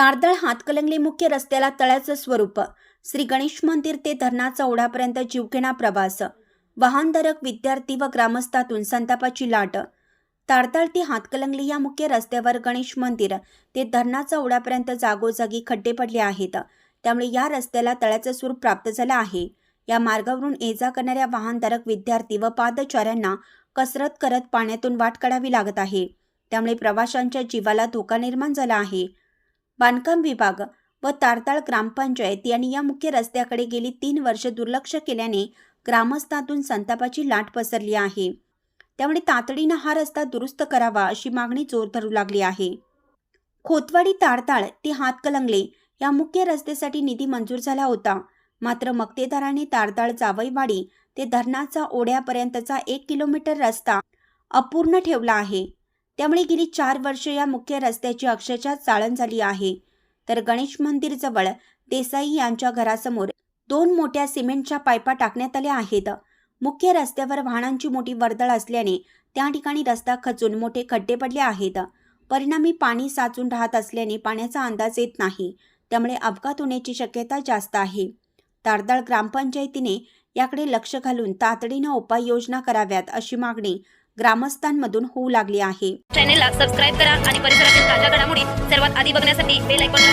तारदळ हातकलंगली मुख्य रस्त्याला तळ्याचं स्वरूप. श्री गणेश मंदिर ते धरणाचा ओढापर्यंत जीवघेणा प्रवास. वाहनधारक विद्यार्थी व ग्रामस्थातून संतापाची लाट. तारताळ ते हातकलंगली या मुख्य रस्त्यावर गणेश मंदिर ते धरणाचा ओढ्यापर्यंत जागोजागी खड्डे पडले आहेत. त्यामुळे या रस्त्याला तळ्याचं स्वरूप प्राप्त झालं आहे. या मार्गावरून ये जा करणाऱ्या वाहनधारक विद्यार्थी व पादचाऱ्यांना कसरत करत पाण्यातून वाट काढावी लागत आहे. त्यामुळे प्रवाशांच्या जीवाला धोका निर्माण झाला आहे. बांधकाम विभाग व तारताळ ग्रामपंचायत यांनी या मुख्य रस्त्याकडे गेली तीन वर्ष दुर्लक्ष केल्याने ग्रामस्थातून संतापाची लाट पसरली आहे. त्यामुळे तातडीनं हा रस्ता दुरुस्त करावा अशी मागणी जोर धरू लागली आहे. खोतवाडी तारताळ ते हातकलंगले या मुख्य रस्त्यासाठी निधी मंजूर झाला होता. मात्र मक्तेदाराने तारताळ जावईवाडी ते धरणाचा ओढ्यापर्यंतचा एक किलोमीटर रस्ता अपूर्ण ठेवला आहे. त्यामुळे गेली चार वर्ष या मुख्य रस्त्याची अक्षरशः चाळण झाली आहे. तर गणेश मंदिरजवळ देसाई यांच्या घरासमोर दोन मोठ्या सिमेंटच्या पायपा टाकण्यात आल्या आहेत. मुख्य रस्त्यावर वाहनांची मोठी वर्दळ असल्याने त्या ठिकाणी रस्ता खचून मोठे खड्डे पडले आहेत. परिणामी पाणी साचून राहत असल्याने पाण्याचा अंदाज येत नाही. त्यामुळे अपघात होण्याची शक्यता जास्त आहे. तारदाळ ग्रामपंचायतीने याकडे लक्ष घालून तातडीनं उपाययोजना कराव्यात अशी मागणी ग्रामस्थांमधून होऊ लागली आहे. चॅनेलला सबस्क्राईब करा आणि परिसरातील ताज्या घडामोडी सर्वात आधी बघण्यासाठी बेल आयकॉनला